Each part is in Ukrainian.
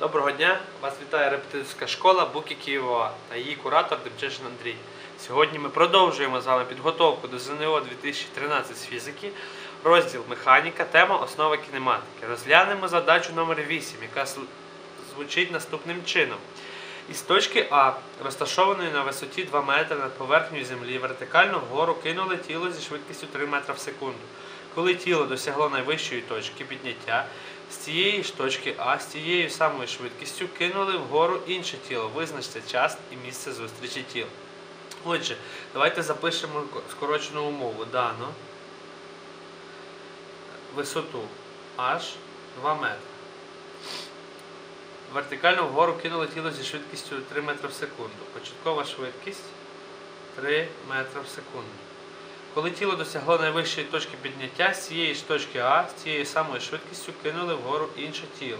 Доброго дня! Вас вітає репетиторська школа Буки Києва та її куратор Демчешин Андрій. Сьогодні ми продовжуємо з вами підготовку до ЗНО 2013 з фізики, розділ механіка, тема основи кінематики. Розглянемо задачу номер 8, яка звучить наступним чином. Із точки А, розташованої на висоті 2 метри над поверхнею землі, вертикально вгору кинули тіло зі швидкістю 3 метра в секунду. Коли тіло досягло найвищої точки підняття, з цієї ж точки А, з тією самою швидкістю кинули вгору інше тіло. Визначте час і місце зустрічі тіл. Отже, давайте запишемо скорочену умову. Дано висоту H 2 метри. Вертикально вгору кинули тіло зі швидкістю 3 метри в секунду. Початкова швидкість 3 метри в секунду. Коли тіло досягло найвищої точки підняття, з цієї ж точки А, з цією самою швидкістю кинули вгору інше тіло.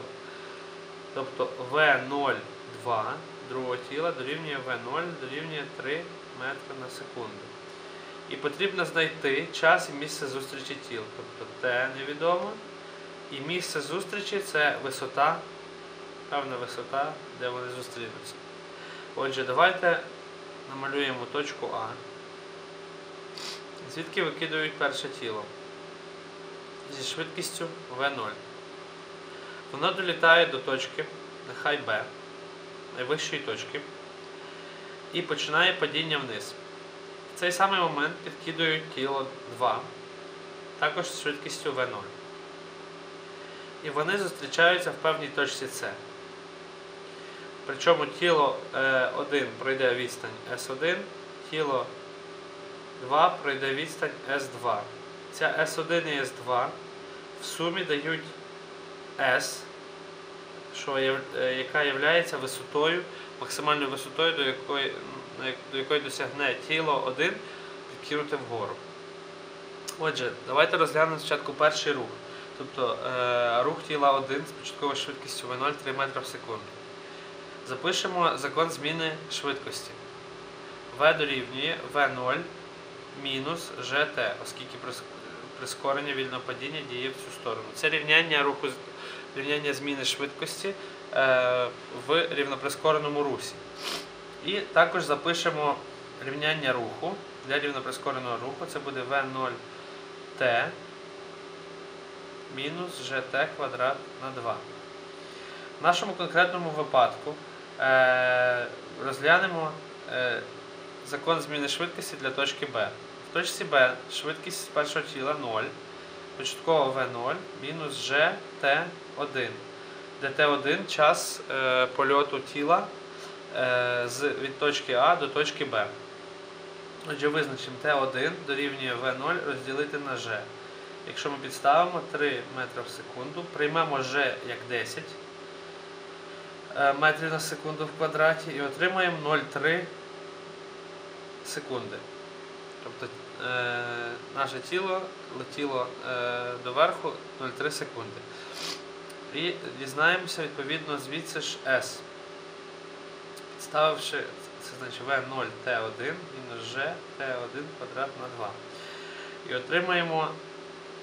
Тобто В02 другого тіла дорівнює В0 дорівнює 3 метри на секунду. І потрібно знайти час і місце зустрічі тіл. Тобто Т невідомо. І місце зустрічі це висота, певна висота, де вони зустрінуться. Отже, давайте намалюємо точку А. Звідки викидують перше тіло? Зі швидкістю V0. Воно долітає до точки, нехай B, найвищої точки, і починає падіння вниз. В цей самий момент підкидують тіло 2, також з швидкістю V0. І вони зустрічаються в певній точці С. Причому тіло 1 пройде відстань S1, тіло 2 пройде відстань S2. Ця S1 і S2 в сумі дають S, що е, яка є висотою, максимальною висотою, до якої, до якої досягне тіло 1 підкинути вгору. Отже, давайте розглянемо спочатку перший рух. Тобто е, рух тіла 1 з початковою швидкістю V0 3 метра в секунду. Запишемо закон зміни швидкості. V дорівнює V0 мінус GT, оскільки прискорення вільного падіння діє в цю сторону. Це рівняння руху рівняння зміни швидкості е, в рівноприскореному русі. І також запишемо рівняння руху для рівноприскореного руху. Це буде V0T мінус GT квадрат на 2. В нашому конкретному випадку е, розглянемо е, закон зміни швидкості для точки Б. В точці Б швидкість першого тіла 0, початкова V0 мінус GT1, де T1 час е, польоту тіла е, з, від точки А до точки Б. Отже, визначимо T1 дорівнює V0 розділити на G. Якщо ми підставимо 3 метри в секунду, приймемо G як 10 е, метрів на секунду в квадраті і отримаємо 0,3 секунди. Тобто е, наше тіло летіло е, доверху 0,3 секунди. І дізнаємося відповідно звідси ж S. Підставивши, це значить V0 T1 мінус G T1 квадрат на 2. І отримаємо,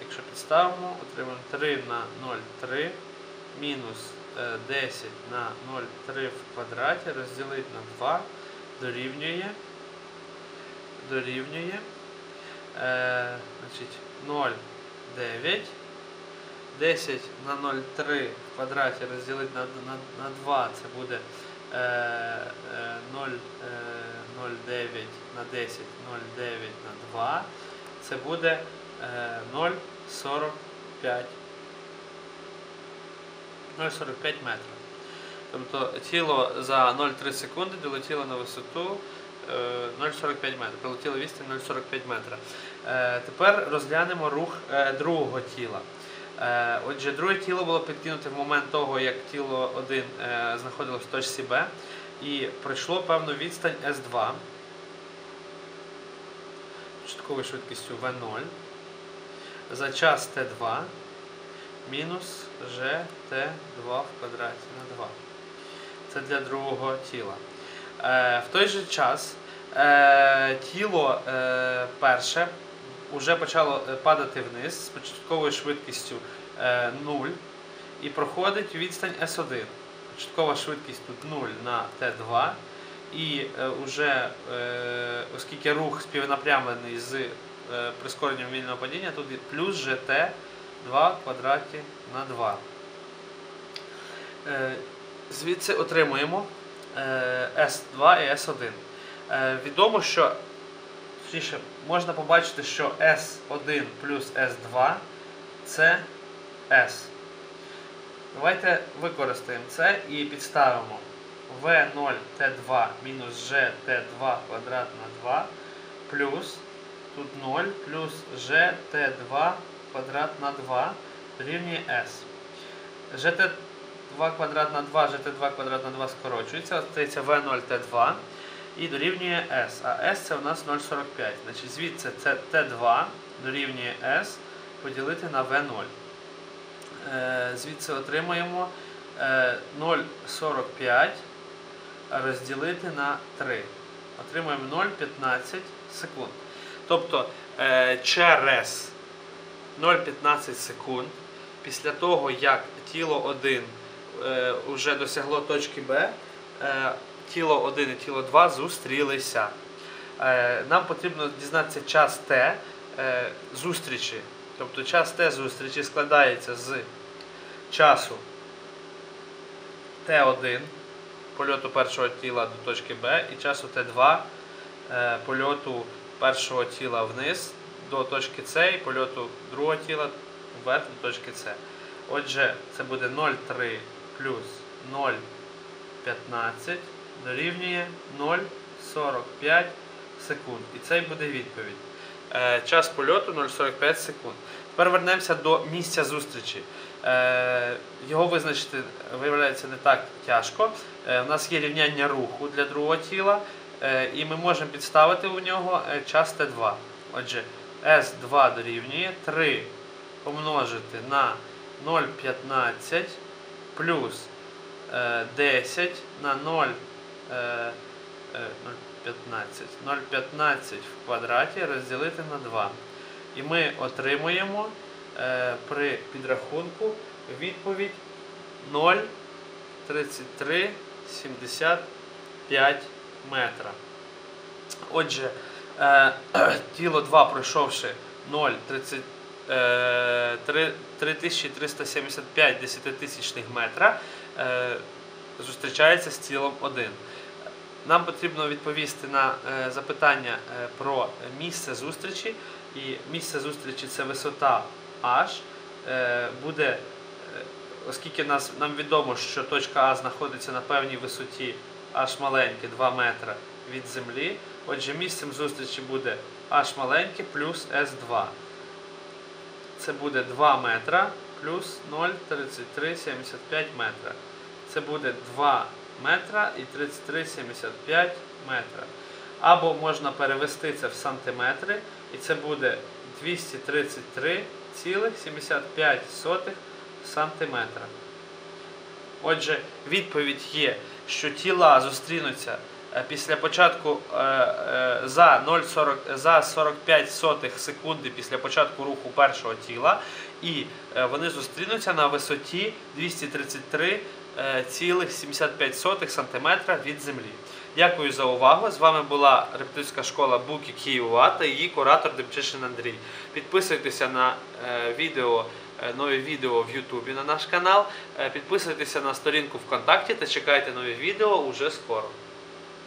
якщо підставимо, отримаємо 3 на 0,3 мінус е, 10 на 0,3 в квадраті розділити на 2 дорівнює дорівнює е, значить, 0,9. 10 на 0,3 в квадраті розділити на, на, на 2 це буде е, е, 0, е, 0,9 на 10, 0,9 на 2. Це буде е, 0,45 0,45 метрів. Тобто тіло за 0,3 секунди долетіло на висоту е, 0,45 метра. Прилетіло відстань 0,45 метра. Е, Тепер розглянемо рух е, другого тіла. Е, Отже, друге тіло було підкинуте в момент того, як тіло 1 е, знаходилось в точці Б і пройшло певну відстань С2 початковою швидкістю В0 за час Т2 мінус ЖТ2 в квадраті на 2. Це для другого тіла. Е, в той же час е, тіло е, перше вже почало падати вниз з початковою швидкістю е, 0 і проходить відстань S1. початкова швидкість тут 0 на Т2. І е, уже, е, оскільки рух співнапрямлений з прискоренням вільного падіння, тут плюс GT 2 квадраті на 2. Е, звідси отримуємо S2 і S1. Е, відомо, що точніше, можна побачити, що S1 плюс S2 це S. Давайте використаємо це і підставимо V0 T2 мінус GT2 квадрат на 2 плюс тут 0 плюс GT2 квадрат на 2 дорівнює S. GT2 квадрат на 2, GT2 квадрат на 2 скорочується, остається V0 T2 і дорівнює S. А S це у нас 0,45. Значить, звідси це T2 дорівнює S поділити на V0. Е, Звідси отримуємо е, 0,45 розділити на 3. Отримуємо 0,15 секунд. Тобто е, через 0,15 секунд після того, як тіло 1 е, вже досягло точки Б, е, тіло 1 і тіло 2 зустрілися. Е, нам потрібно дізнатися час Т е, зустрічі. Тобто час Т зустрічі складається з часу Т1 польоту першого тіла до точки Б і часу Т2 е, польоту першого тіла вниз до точки С і польоту другого тіла вверх до точки С. Отже, це буде 0,3 плюс 0,15 дорівнює 0,45 секунд. І це буде відповідь. Е, Час польоту 0,45 секунд. Тепер вернемося до місця зустрічі. Е, Його визначити виявляється не так тяжко. Е, У нас є рівняння руху для другого тіла, е, і ми можемо підставити у нього е, час Т2. Отже, S2 дорівнює 3 помножити на 0,15 плюс е, 10 на 0, е, е, 0,15 0,15 в квадраті розділити на 2. І ми отримуємо е, при підрахунку відповідь 0,3375 метра. Отже, е, тіло 2 пройшовши 0,30 е, три- 3375 десятитисячних метра, е, зустрічається з тілом 1. Нам потрібно відповісти на е, запитання е, про місце зустрічі. І місце зустрічі це висота H. Е, буде, е, оскільки нам відомо, що точка А знаходиться на певній висоті H маленьке 2 метра від землі. Отже, місцем зустрічі буде H маленьке плюс S2. Це буде 2 метра плюс 0,3375 метра. Це буде 2 метра і 33,75 метра. Або можна перевести це в сантиметри, і це буде 233,75 сантиметра. Отже, відповідь є, що тіла зустрінуться після початку е, е, за 0,40 за 45 сотих секунди після початку руху першого тіла, і е, вони зустрінуться на висоті 233,75 см від землі. Дякую за увагу. З вами була репетиторська школа Буки Києва та її куратор Демчишин Андрій. Підписуйтеся на е, відео, е, нові відео в Ютубі на наш канал. Е, підписуйтеся на сторінку ВКонтакті та чекайте нові відео уже скоро.